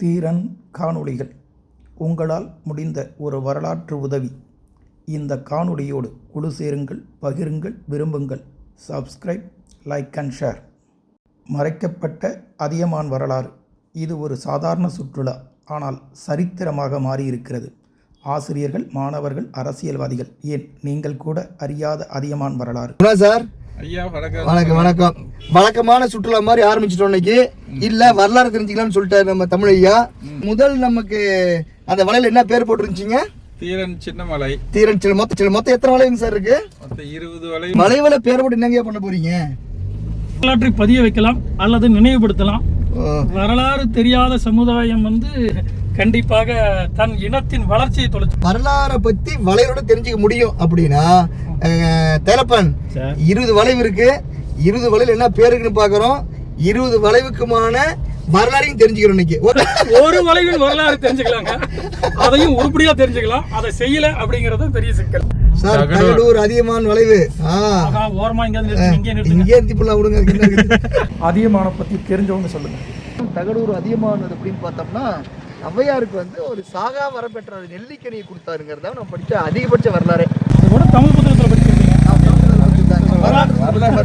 தீரன் காணொளிகள். உங்களால் முடிந்த ஒரு வரலாற்று உதவி. இந்த காணொளியோடு குழு சேருங்கள் பகிருங்கள் விரும்புங்கள். சப்ஸ்கிரைப் லைக் அண்ட் ஷேர் மறைக்கப்பட்ட அதியமான் வரலாறு. இது ஒரு சாதாரண சுற்றுலா ஆனால் சரித்திரமாக மாறியிருக்கிறது. ஆசிரியர்கள் மாணவர்கள் அரசியல்வாதிகள் ஏன் நீங்கள் கூட அறியாத அதியமான் வரலாறு. சார்? வணக்கம். வணக்கம் வணக்கம். வழக்கமான சுற்றுலா மாதிரி ஆரம்பிச்சிட்டோம் இன்னைக்கு. இல்ல வரலாறு தெரிஞ்சுக்கலாம்னு சொல்லிட்டாரு நம்ம தமிழ் ஐயா. முதல் நமக்கு அந்த வலையில என்ன பேர் போட்டிருந்துச்சிங்க தீரன் சின்னமலை. தீரன் சில மொத்தம் சில மொத்தம் எத்தனை வலைங்க சார் இருக்கு? மொத்தம் இருபது வலை வளைவல பேர் போட்டு என்னங்க பண்ண போறீங்க? வரலாற்றை பதிய வைக்கலாம் அல்லது நினைவுபடுத்தலாம். வரலாறு தெரியாத சமுதாயம் வந்து கண்டிப்பாக தன் இனத்தின் வளர்ச்சியை தொலைச்சு வரலாறை பத்தி வளைவோட தெரிஞ்சுக்க முடியும் அப்படின்னா தேலப்பன். இருபது வளைவு இருக்கு. இருபது வளைவுல என்ன பேர் இருக்குன்னு பாக்குறோம். இருபது வளைவுக்குமான வரலாறையும் தெரிஞ்சுக்கிறோம் இன்னைக்கு. ஒரு- ஒரு வளைவின் வரலாறு தெரிஞ்சுக்கலாங்க. அதையும் உருப்படியா தெரிஞ்சுக்கலாம். அதை செய்யல அப்படிங்கறது பெரிய சிக்கல். சார் தகடூர். அதிகமான வளைவு. ஓரமா இங்கே நிறுத்துங்க. இங்கே இருந்து இப்பெல்லாம் விடுங்க? அதியமானை பற்றி தெரிஞ்சவங்க சொல்லுங்கள் தகடூர் அதிகமானது அப்படின்னு பார்த்தோம்னா ஔவையாருக்கு வந்து ஒரு சாகா வரப்பெற்ற ஒரு நெல்லிக்கனியை கொடுத்தாருங்கிறத நம்ம படிச்ச அதிகபட்ச வரலாறு. இது கூட தமிழ் புத்தகத்துல படிச்சிருக்கீங்க. வரலாறு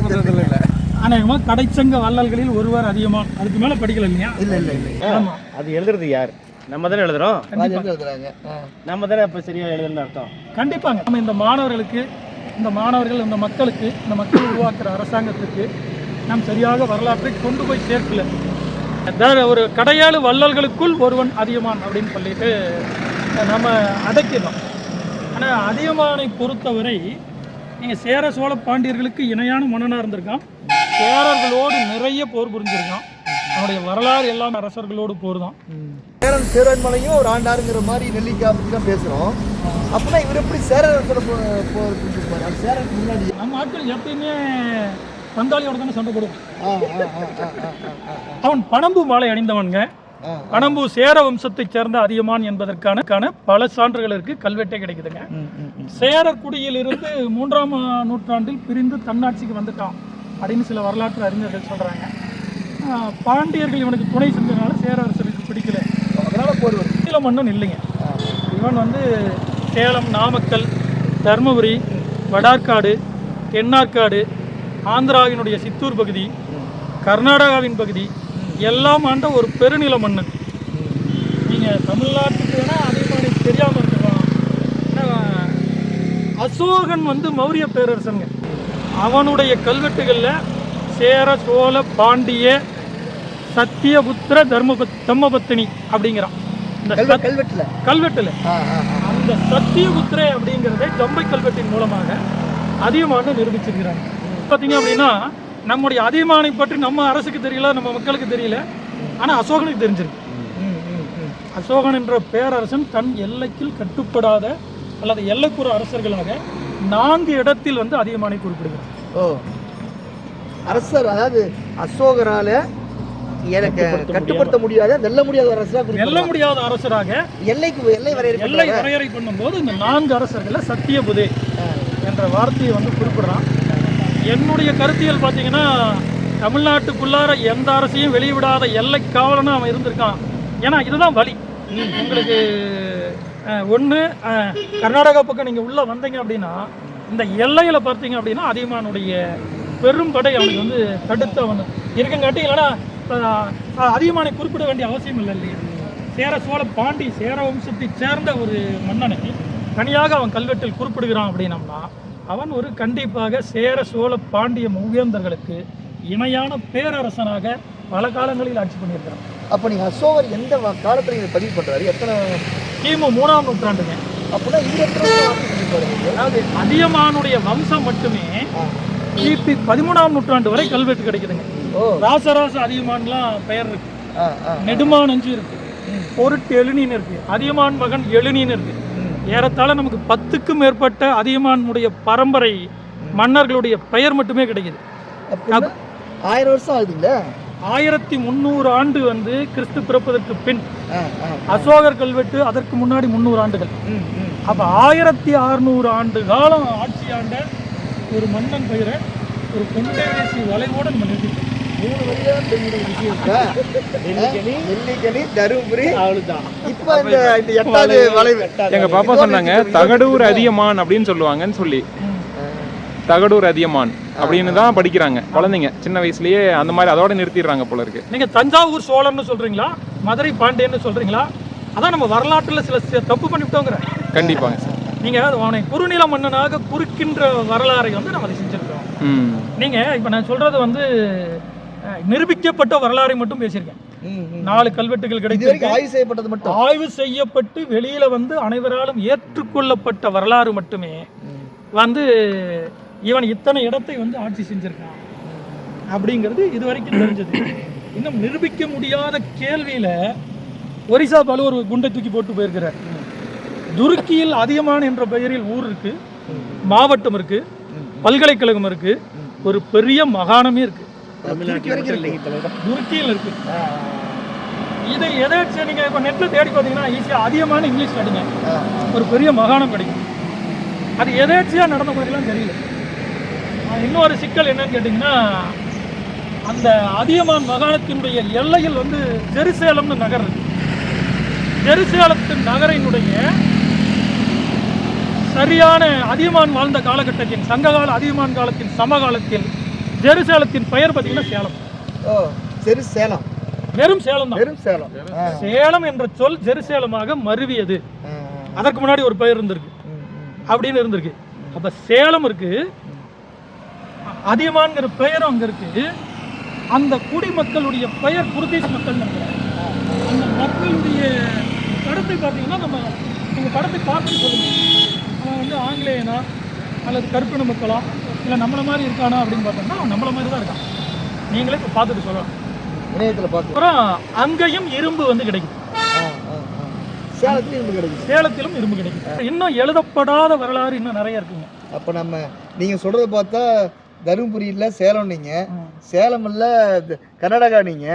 புத்தகத்துல இல்ல. அநேகமா கடைச்சங்க வள்ளல்களில் ஒருவர் அதிகமாக அதுக்கு மேல படிக்கல இல்லையா? இல்ல இல்ல இல்ல. ஆமா. அது எழுதுறது யார்? நம்ம தானே எழுதுறோம்? எழுதுறாங்க. நம்ம தானே அப்ப சரியா எழுதுன்னு அர்த்தம்? கண்டிப்பாங்க. நம்ம இந்த மாணவர்களுக்கு இந்த மாணவர்கள் இந்த மக்களுக்கு இந்த மக்கள் உருவாக்குற அரசாங்கத்துக்கு நாம் சரியாக வரலாற்றை கொண்டு போய் சேர்க்கல. அதாவது ஒரு கடையாளு வள்ளல்களுக்குள் ஒருவன் அதியமான் அப்படின்னு சொல்லிட்டு நம்ம அடக்கிடலாம் ஆனால் அதியமானை பொறுத்தவரை நீங்கள் சேர சோழ பாண்டியர்களுக்கு இணையான மன்னனாக இருந்திருக்கான். சேரர்களோடு நிறைய போர் புரிஞ்சிருக்கான். அவனுடைய வரலாறு எல்லாம் அரசர்களோடு போர் தான் சேரன் சேரன்மலையும் ஒரு ஆண்டாருங்கிற மாதிரி நெல்லிக்காய் பத்தி தான் பேசுறோம். அப்படின்னா இவர் எப்படி சேரர் போர் புரிஞ்சுப்பாரு அது சேரனுக்கு முன்னாடி. நம்ம ஆட்கள் எப்பயுமே பங்காளியோட தானே சண்டை ஆ. அவன் பனம்பு மாலை அணிந்தவன்ங்க. ஆ. பனம்பு சேர வம்சத்தைச் சேர்ந்த அதியமான் என்பதற்கான கான பல சான்றுகள் இருக்கு கல்வெட்டே கிடைக்குதுங்க. சேரர் குடியிலிருந்து மூன்றாம் நூற்றாண்டில் பிரிந்து தன்னாட்சிக்கு வந்துட்டான் அப்படின்னு சில வரலாற்று அறிஞர்கள் சொல்றாங்க. பாண்டியர்கள் இவனுக்கு துணை செஞ்சதுனால சேர அரசருக்கு பிடிக்கல. அதனால வருது சீல மன்னன் இல்லைங்க. இவன் வந்து சேலம் நாமக்கல் தருமபுரி வடார்காடு தென்னார்காடு ஆந்திராவினுடைய சித்தூர் பகுதி கர்நாடகாவின் பகுதி எல்லாம் ஆண்ட ஒரு பெருநில மன்னன். நீங்கள் தமிழ்நாட்டுக்கு வேணால் அதிகமாக தெரியாமல் இருக்கலாம் ஏன்னா, அசோகன் வந்து மௌரிய பேரரசனுங்க. அவனுடைய கல்வெட்டுகளில் சேர சோழ பாண்டிய சத்தியபுத்திர தர்மபத் தம்மபத்தினி அப்படிங்கிறான். இந்த கல்வெ கல்வெட்டுல? கல்வெட்டில். அந்த சத்தியபுத்திரே அப்படிங்கிறதை ஜம்பை கல்வெட்டின் மூலமாக அதிகமான நிரூபிச்சிருக்கிறாங்க. பார்த்தீங்க அப்படின்னா நம்முடைய அதிகமானை பற்றி நம்ம அரசுக்கு தெரியல நம்ம மக்களுக்கு தெரியல. ஆனால் அசோகனுக்கு தெரிஞ்சிருக்கு. அசோகன் என்ற பேரரசன் தன் எல்லைக்குள் கட்டுப்படாத அல்லது எல்லைப்புற அரசர்களாக நான்கு இடத்தில் வந்து அதிகமானை குறிப்பிடுகிறார். ஓ. அரசர் அதாவது அசோகரால எனக்கு கட்டுப்படுத்த முடியாத வெல்ல முடியாத ஒரு அரசரா வெல்ல. முடியாத அரசராக எல்லைக்கு எல்லை வரையறை எல்லை வரையறை பண்ணும்போது இந்த நான்கு அரசர்களை சத்தியபுதே என்ற வார்த்தையை வந்து குறிப்பிடுறான் என்னுடைய கருத்தியல் பார்த்தீங்கன்னா தமிழ்நாட்டுக்குள்ளார எந்த அரசையும் வெளிவிடாத எல்லை காவலனும் அவன் இருந்திருக்கான். ஏன்னா இதுதான் வழி. உங்களுக்கு ஒன்று கர்நாடகா பக்கம் நீங்கள் உள்ளே வந்தீங்க அப்படின்னா இந்த எல்லையில் பார்த்தீங்க அப்படின்னா அதிகமானுடைய பெரும் படை அவனுக்கு வந்து தடுத்து அவன் இருக்கங்காட்டி இல்லைன்னா அதியமானை குறிப்பிட வேண்டிய அவசியம் இல்லை இல்லையா? சேர சோழ பாண்டி சேர வம்சத்தை சேர்ந்த ஒரு மன்னனை தனியாக அவன் கல்வெட்டில் குறிப்பிடுகிறான் அப்படின்னம்னா அவன் ஒரு கண்டிப்பாக சேர சோழ பாண்டிய மூவேந்தர்களுக்கு இணையான பேரரசனாக பல காலங்களில் ஆட்சி பண்ணியிருக்கிறான். அப்ப நீங்க அசோகர் எந்த காலத்துல இதை பதிவு பண்றாரு? எத்தனை கிமு மூணாம் நூற்றாண்டுங்க. அப்படின்னா? அதாவது அதியமானுடைய வம்சம் மட்டுமே. கிபி பதிமூணாம் நூற்றாண்டு வரை கல்வெட்டு கிடைக்குதுங்க. ராசராச அதியமான்லாம் பெயர் இருக்கு. நெடுமான் இருக்கு. பொருட்டு எழுனின்னு இருக்கு. அதியமான் மகன் எழுனின்னு இருக்கு. ஏறத்தாழ நமக்கு பத்துக்கும் மேற்பட்ட அதியமானுடைய பரம்பரை மன்னர்களுடைய பெயர் மட்டுமே கிடைக்குது. ஆயிரம் வருஷம் ஆகுதுங்களா? ஆயிரத்தி முந்நூறு ஆண்டு வந்து கிறிஸ்து பிறப்பதற்கு பின். அசோகர் கல்வெட்டு அதற்கு முன்னாடி முந்நூறு ஆண்டுகள். அப்ப ஆயிரத்தி அறுநூறு ஆண்டு காலம் ஆட்சி ஆண்ட ஒரு மன்னன் பெயரை ஒரு தேசிய வளைவோட நம்ம நிறுத்திட்டோம். மூணு வழியா தெரியுற விஷயம் இருக்கா நெல்லிக்கனி நெல்லிக்கனி தருமபுரி. அவ்வளவுதான். இப்ப இந்த இந்த எட்டாவது வளைவு. எங்க பாப்பா சொன்னாங்க தகடூர் அதியமான் அப்படின்னு சொல்லுவாங்கன்னு சொல்லி. தகடூர் அதியமான் அப்படின்னு தான் படிக்கிறாங்க குழந்தைங்க. சின்ன வயசுலயே அந்த மாதிரி அதோட நிறுத்திடுறாங்க போல இருக்கு. நீங்க தஞ்சாவூர் சோழர்னு சொல்றீங்களா? மதுரை பாண்டியன்னு சொல்றீங்களா? அதான் நம்ம வரலாற்றுல சில தப்பு பண்ணிவிட்டோங்கிற. கண்டிப்பாங்க சார். நீங்க அவனை குறுநில மன்னனாக குறுக்கின்ற வரலாறை வந்து நம்ம அதை செஞ்சிருக்கோம் ம். நீங்க இப்ப நான் சொல்றது வந்து நிரூபிக்கப்பட்ட வரலாறை மட்டும் பேசியிருக்கேன். நாலு கல்வெட்டுகள் கிடைக்கும் ஆய்வு செய்யப்பட்டது மட்டும். ஆய்வு செய்யப்பட்டு வெளியில வந்து அனைவராலும் ஏற்றுக்கொள்ளப்பட்ட வரலாறு மட்டுமே வந்து இவன் இத்தனை இடத்தை வந்து ஆட்சி செஞ்சிருக்கான். அப்படிங்கிறது இது வரைக்கும் தெரிஞ்சது. இன்னும் நிரூபிக்க முடியாத கேள்வியில ஒரிசா பாலு ஒரு குண்டை தூக்கி போட்டு போயிருக்கிறார். துருக்கியில் அதியமான் என்ற பெயரில் ஊர் இருக்கு மாவட்டம் இருக்கு பல்கலைக்கழகம் இருக்கு ஒரு பெரிய மகாணமே இருக்கு. தமிழ்நாட்டில் துருக்கியில் இருக்கு. இதை எதை வச்சு நீங்க இப்போ நெட்ல தேடி பார்த்தீங்கன்னா ஈஸியா அதிகமான இங்கிலீஷ் அடிங்க ஒரு பெரிய மகாணம் கிடைக்கும் அது எதேச்சியா நடந்த மாதிரிலாம் தெரியல. இன்னொரு சிக்கல் என்னன்னு கேட்டிங்கன்னா அந்த அதியமான் மாகாணத்தினுடைய எல்லையில் வந்து ஜெருசேலம்னு நகர் இருக்கு. ஜெருசேலத்து நகரினுடைய சரியான அதியமான் வாழ்ந்த காலகட்டத்தின் சங்ககால அதியமான் காலத்தின் சமகாலத்தில் ஜெருசேலத்தின் பெயர் பார்த்தீங்கன்னா சேலம். ஓ சரி சேலம் வெறும் சேலம் தான். வெறும் சேலம். சேலம் என்ற சொல் ஜெருசேலமாக மருவியது. அதற்கு முன்னாடி ஒரு பெயர் இருந்திருக்கு. அப்படின்னு இருந்திருக்கு. அப்ப சேலம் இருக்கு. அதியமான்கிற பெயரும் அங்க இருக்கு. அந்த குடிமக்களுடைய பெயர் குருதேஷ் மக்கள் அந்த மக்களுடைய படத்தை பார்த்தீங்கன்னா நம்ம உங்க படத்தை பார்த்து சொல்லுங்க அவன் வந்து ஆங்கிலேயனா அல்லது கருப்பின மக்களா? இல்லை நம்மள மாதிரி இருக்கானா அப்படின்னு பார்த்தோம்னா நம்மள மாதிரி தான் இருக்கான். நீங்களே இப்போ பார்த்துட்டு சொல்லலாம். இணையத்துல பார்த்து. அப்புறம் அங்கேயும் இரும்பு வந்து கிடைக்கும். சேலத்துலயும் இருந்து கிடைக்குது. சேலத்திலும் இரும்பு கிடைக்கும் இன்னும் எழுதப்படாத வரலாறு இன்னும் நிறைய இருக்குங்க. அப்ப நம்ம நீங்க சொல்றத பார்த்தா தருமபுரி இல்ல சேலம் நீங்க. சேலம் இல்ல கர்நாடகா நீங்க.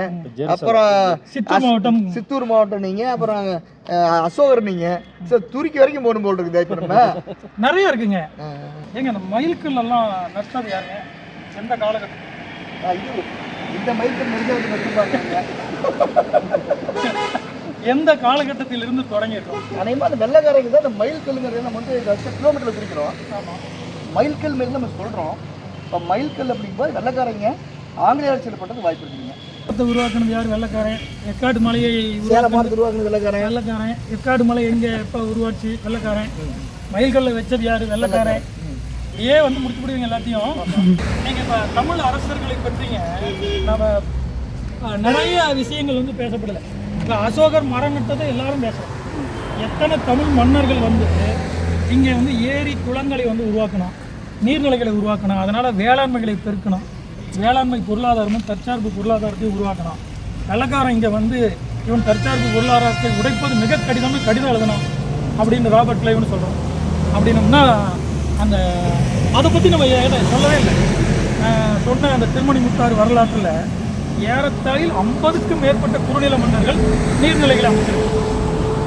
அப்புறம் சித்தூர் மாவட்டம். சித்தூர் மாவட்டம் நீங்க. அப்புறம் அசோகர் நீங்க. சோ துருக்கி வரைக்கும் போகணும் போல் இருக்குது இப்ப நம்ம. நிறைய இருக்குங்க. ஏங்க அந்த மயில்கல் எல்லாம் நட்டது யாருங்க? எந்த காலகட்டம். இது இந்த மைக்கல் நெருங்கிறது மட்டும் எந்த காலகட்டத்தில் இருந்து தொடங்கியிருக்கோம்? அனைமா அந்த வெள்ளக்காரங்க தான் இந்த மயில் கல்லுங்கிறது நம்ம வந்து கிலோமீட்டர்ல குறிக்கிறோம். ஆமாம் மயில் கல் மாரி நம்ம சொல்றோம். இப்போ மயில் கல் அப்படிங்கும்போது வெள்ளக்காரங்க ஆங்கிலேய ஆட்சியில் பட்டது வாய்ப்பு இருக்குங்க உருவாக்குனது யார்? வெள்ளக்காரன். எக்காடு மலையை சேலம் உருவாக்குனது வெள்ளக்காரன். வெள்ளக்காரன். எக்காடு மலை எங்க எப்போ உருவாச்சு? வெள்ளக்காரன். மயில்கல்ல வச்சது யாரு? வெள்ளக்காரன். ஏன் வந்து முடிச்சு விடுவீங்க எல்லாத்தையும். நீங்க இப்ப தமிழ் அரசர்களை பற்றிங்க நம்ம நிறைய விஷயங்கள் வந்து பேசப்படல. இப்போ அசோகர் மரம் நட்டதை எல்லாரும் பேசுறோம் எத்தனை தமிழ் மன்னர்கள் வந்து இங்கே வந்து ஏரி குளங்களை வந்து உருவாக்கணும் நீர்நிலைகளை உருவாக்கணும். அதனால் வேளாண்மைகளை பெருக்கணும். வேளாண்மை பொருளாதாரமும் தற்சார்பு பொருளாதாரத்தையும் உருவாக்கணும். வெள்ளக்காரன் இங்கே வந்து இவன் தற்சார்பு பொருளாதாரத்தை உடைப்பது மிக கடினம்னு கடிதம் எழுதணும் அப்படின்னு ராபர்ட் கிளைவ்னு சொல்கிறோம் அப்படின்னம்னா அந்த அதை பற்றி நம்ம சொல்லவே இல்லை. சொன்ன அந்த திருமணி முத்தாறு வரலாற்றில் ஏறத்தாழில் ஐம்பதுக்கும் மேற்பட்ட குறுநில மன்னர்கள் நீர்நிலைகளை அமைச்சிருக்காங்க.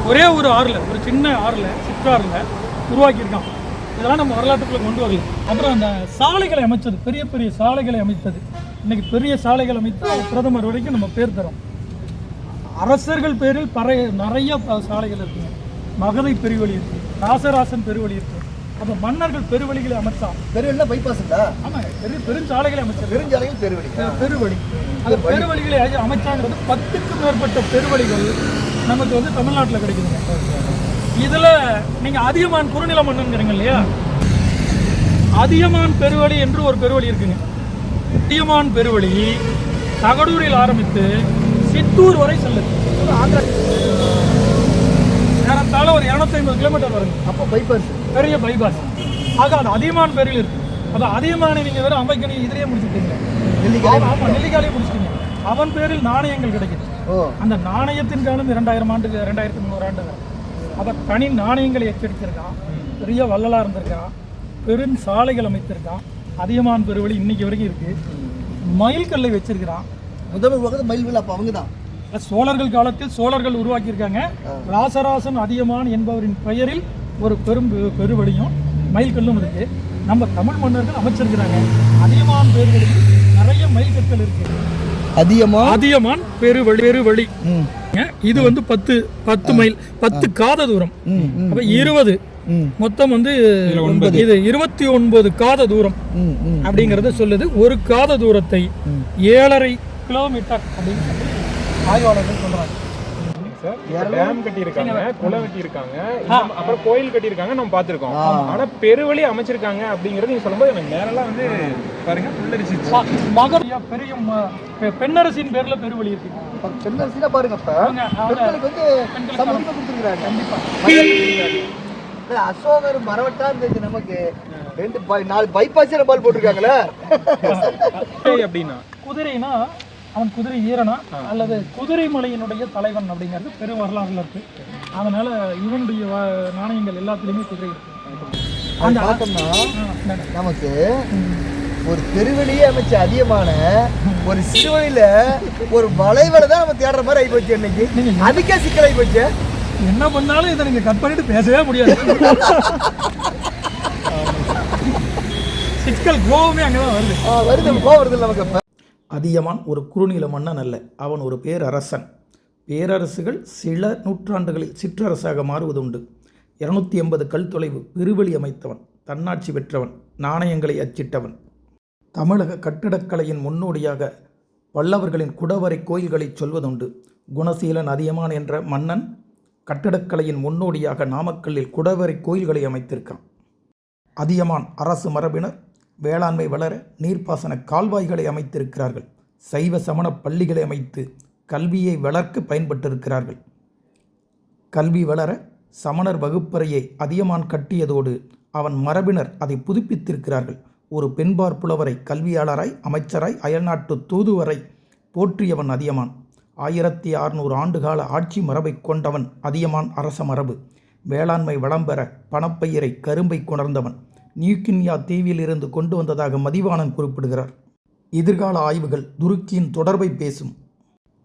ஒரே ஒரு ஆறில் ஒரு சின்ன ஆறில் சிற்றாறில் உருவாக்கியிருக்கான் இதெல்லாம் நம்ம வரலாற்றுக்குள்ள கொண்டு வரல அப்புறம் அந்த சாலைகளை அமைச்சது பெரிய பெரிய சாலைகளை அமைத்தது. இன்னைக்கு பெரிய சாலைகள் அமைத்து பிரதமர் வரைக்கும் நம்ம பேர் தரோம். அரசர்கள் பேரில் பறை நிறைய சாலைகள் இருக்குங்க மகதை பெருவழி இருக்கு ராசராசன் பெருவழி இருக்கு. அப்போ மன்னர்கள் பெருவழிகளை அமைச்சான் பெருவெளினா பைபாஸ் இல்ல ஆமாம் பெரிய பெருஞ்சாலைகளை அமைச்சது. பெருஞ்சாலையும் பெருவெளி பெ- பெருவழி. அந்த பெருவழிகளை அமைச்சாங்கிறது பத்துக்கும் மேற்பட்ட பெருவழிகள் நமக்கு வந்து தமிழ்நாட்டில் கிடைக்குதுங்க. இதுல நீங்க அதியமான் குறுநில மன்னன்கிறீங்க இல்லையா? அதியமான் பெருவழி என்று ஒரு பெருவழி இருக்குங்க. அதியமான் பெருவழி தகடூரில் ஆரம்பித்து சித்தூர் வரை செல்லுது. ஆந்திரா. ஏறத்தாழ ஒரு இரநூத்தி ஐம்பது கிலோமீட்டர் வருங்க. அப்போ பைபாஸ் பெரிய பைபாஸ் ஆக அது அதியமான் பேரில் இருக்கு. அது அதியமானை நீங்க வெறும் அமைக்கணி இதுலயே முடிச்சுட்டீங்க. நெல்லிக்காய் ஆமா நெல்லிக்காலே முடிச்சிட்டீங்க. அவன் பேரில் நாணயங்கள் கிடைக்குது. அந்த நாணயத்தின் காலம் இரண்டாயிரம் ஆண்டுக்கு ரெண்டாயிரத்தி முந்நூறு ஆண்டுகள். அவன் தனி நாணயங்களை எச்சரித்திருக்கான் பெரிய வள்ளலா இருந்திருக்கான் பெரும் சாலைகள் அமைத்திருக்கான் அதியமான் பெருவழி இன்னைக்கு வரைக்கும் இருக்கு. மயில்கல்லை வச்சிருக்கிறான் முதல் உருவாக்குறது மயில்வில் அப்போ அவங்க தான் சோழர்கள் காலத்தில் சோழர்கள் உருவாக்கியிருக்காங்க. ராசராசன் அதியமான் என்பவரின் பெயரில் ஒரு பெரும் பெருவழியும் மயில்கல்லும் இருக்கு. நம்ம தமிழ் மன்னர்கள் அமைச்சிருக்கிறாங்க. அதியமான் பேர்களில் நிறைய மயில்கற்கள் இருக்கு. அதிகமா அதியமான் பெருவழி பெருவழி. இது வந்து பத்து பத்து மைல் பத்து காத தூரம். அப்ப இருபது. மொத்தம் வந்து இது இருபத்தி ஒன்பது காத தூரம். அப்படிங்கறத சொல்லுது. ஒரு காத தூரத்தை ஏழரை கிலோமீட்டர் அப்படின்னு சொல்லி ஆய்வாளர்கள் சொல்றாங்க. சார். டேம் கட்டியிருக்காங்க குளம் கட்டியிருக்காங்க அப்புறம் கோயில் கட்டியிருக்காங்க நம்ம பார்த்திருக்கோம். ஆனா பெருவழி அமைச்சிருக்காங்க அப்படிங்கறது நீங்க சொல்லும்போது எனக்கு நேரெல்லாம் வந்து பாருங்க புல்லரிச்சிச்சு ம- மகர் பெரிய பெண்ணரசின் பேர்ல பெருவழி இருக்கு. பெண்ணரசினா பாருங்க பெண்களுக்கு வந்து பெண்களுக்கு சம உரிமை கொடுத்துருக்காங்க கண்டிப்பா. அசோகர் மரவட்டா இருந்துச்சு நமக்கு. ரெண்டு பை- நாலு பைபாஸ் பால் போட்டிருக்காங்களே. அப்படின்னா? குதிரைனா அவன் குதிரை வீரனா? அல்லது குதிரை மலையினுடைய தலைவன் அப்படிங்கிறது பெரு வரலாறுல இருக்கு. அதனால இவனுடைய நாணயங்கள் எல்லாத்துலயுமே குதிரை இருக்கு. அந்த பார்த்தோம்னா நமக்கு ஒரு பெருவெளியே அமைச்ச அதிகமான ஒரு சிறுவழியில ஒரு வளைவலை தான் நம்ம தேடுற மாதிரி ஆகி போச்சு இன்னைக்கு. அதுக்கே சிக்கலாகி போச்சு. என்ன பண்ணாலும் இதை நீங்க கட் பண்ணிட்டு பேசவே முடியாது. சிக்கல் கோவமே அங்கதான் வருது. ஆ, வருது கோவம் வருது நமக்கு இப்ப அதியமான் ஒரு குறுநில மன்னன் அல்ல. அவன் ஒரு பேரரசன். பேரரசுகள் சில நூற்றாண்டுகளில் சிற்றரசாக மாறுவதுண்டு. இருநூத்தி எண்பது கல் தொலைவு பெருவெளி அமைத்தவன் தன்னாட்சி பெற்றவன் நாணயங்களை அச்சிட்டவன். தமிழக கட்டிடக்கலையின் முன்னோடியாக பல்லவர்களின் குடவரை கோயில்களை சொல்வதுண்டு. குணசீலன் அதியமான் என்ற மன்னன் கட்டிடக்கலையின் முன்னோடியாக நாமக்கல்லில் குடவரை கோயில்களை அமைத்திருக்கான். அதியமான் அரசு மரபினர் வேளாண்மை வளர நீர்ப்பாசன கால்வாய்களை அமைத்திருக்கிறார்கள். சைவ சமண பள்ளிகளை அமைத்து கல்வியை வளர்க்க பயன்பட்டிருக்கிறார்கள். கல்வி வளர சமணர் வகுப்பறையை அதியமான் கட்டியதோடு அவன் மரபினர் அதை புதுப்பித்திருக்கிறார்கள். ஒரு பெண்பார் புலவரை கல்வியாளராய் அமைச்சராய் அயல்நாட்டு தூதுவரை போற்றியவன் அதியமான். ஆயிரத்தி அறுநூறு ஆண்டுகால ஆட்சி மரபை கொண்டவன் அதியமான் அரச மரபு. வேளாண்மை வளம் பெற பணப்பயிரை கரும்பை கொணர்ந்தவன். நியூக்கின்யா தீவிலிருந்து கொண்டு வந்ததாக மதிவாணன் குறிப்பிடுகிறார். எதிர்கால ஆய்வுகள் துருக்கியின் தொடர்பை பேசும்.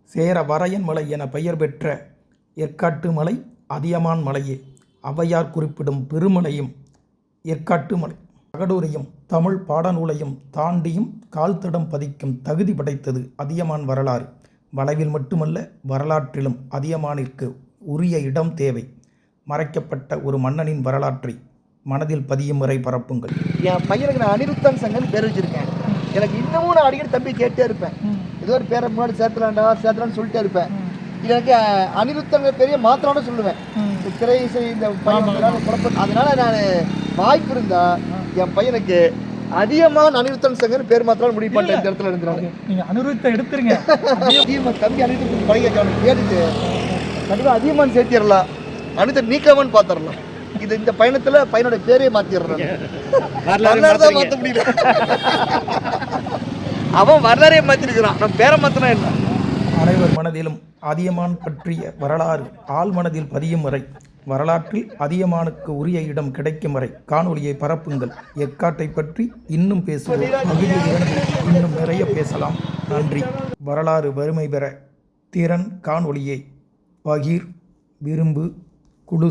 சேர வரையன் மலை என பெயர் பெற்ற எற்காட்டு மலை அதியமான் மலையே. ஔவையார் குறிப்பிடும் பெருமலையும் எற்காட்டு மலை. தகடூரையும் தமிழ் பாடநூலையும் தாண்டியும் கால் தடம் பதிக்கும் தகுதி படைத்தது அதியமான் வரலாறு. வளைவில் மட்டுமல்ல வரலாற்றிலும் அதியமானிற்கு உரிய இடம் தேவை. மறைக்கப்பட்ட ஒரு மன்னனின் வரலாற்றை மனதில் பதியும் வரை பரப்புங்கள். என் பையனுக்கு நான் அனிருத்தன் சங்கன் பேர் வச்சிருக்கேன். எனக்கு இன்னமும் நான் அடிக்கடி தம்பி கேட்டே இருப்பேன். ஏதோ ஒரு பேரை முன்னாடி சேர்த்துலாண்டா சேர்த்துலான்னு சொல்லிட்டே இருப்பேன். எனக்கு அஹ், அனிருத்தன் பெரிய மாத்திரோட சொல்லுவேன். திரை இசை இந்த பையன் அதனால நான் வாய்ப்பு இருந்தா என் பையனுக்கு அதிகமாக அனிருத்தன் சங்கன் பேர் மாத்திரம் முடிவு பண்ணிட்டேன் இந்த இடத்துல இருக்கிறாங்க நீங்க அனுருத்தை எடுத்துருங்க. அதிகமாக தம்பி அனிருத்தன் பழகி கேட்டுட்டு. கண்டிப்பாக அதிகமாக சேர்த்திடலாம். அனிருத்தன் நீக்காமன்னு பார்த்துடலாம். இது இந்த பயணத்துல பையனோட பேரே மாத்திடுறான் வரலாறு தான் மாத்த முடியல. அவன் வரலாறே மாத்திருக்கிறான். நம்ம பேரை மாத்தினா என்ன? அனைவர் மனதிலும் அதியமான் பற்றிய வரலாறு ஆள் மனதில் பதியும் வரை வரலாற்றில் அதியமானுக்கு உரிய இடம் கிடைக்கும் வரை காணொளியை பரப்புங்கள். எக்காட்டை பற்றி இன்னும் பேசுவோம். பகுதி இரண்டில் இன்னும் நிறைய பேசலாம். நன்றி. வரலாறு வறுமை பெற திறன் காணொளியை பகிர் விரும்பு குழு